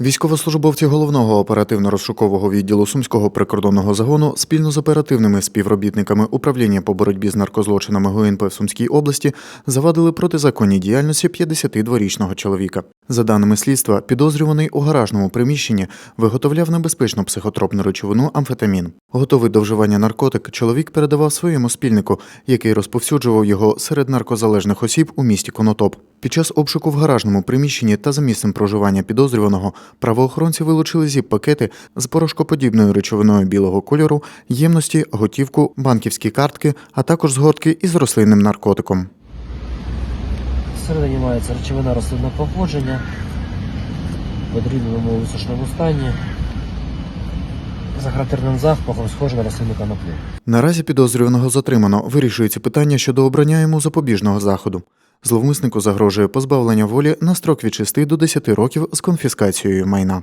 Військовослужбовці головного оперативно-розшукового відділу Сумського прикордонного загону спільно з оперативними співробітниками управління по боротьбі з наркозлочинами ГУНП в Сумській області завадили протизаконній діяльності 52-річного чоловіка. За даними слідства, підозрюваний у гаражному приміщенні виготовляв небезпечну психотропну речовину амфетамін. Готовий до вживання наркотик, чоловік передавав своєму спільнику, який розповсюджував його серед наркозалежних осіб у місті Конотоп. Під час обшуку в гаражному приміщенні та за місцем проживання підозрюваного правоохоронці вилучили зіп-пакети з порошкоподібною речовиною білого кольору, ємності, готівку, банківські картки, а також згортки із рослинним наркотиком. Всередині мається речовина рослинного походження в подрібному висушеному стані. За характерним запахом схоже на рослинну коноплю. Наразі підозрюваного затримано. Вирішується питання щодо обрання йому запобіжного заходу. Зловмиснику загрожує позбавлення волі на строк від 6 до 10 років з конфіскацією майна.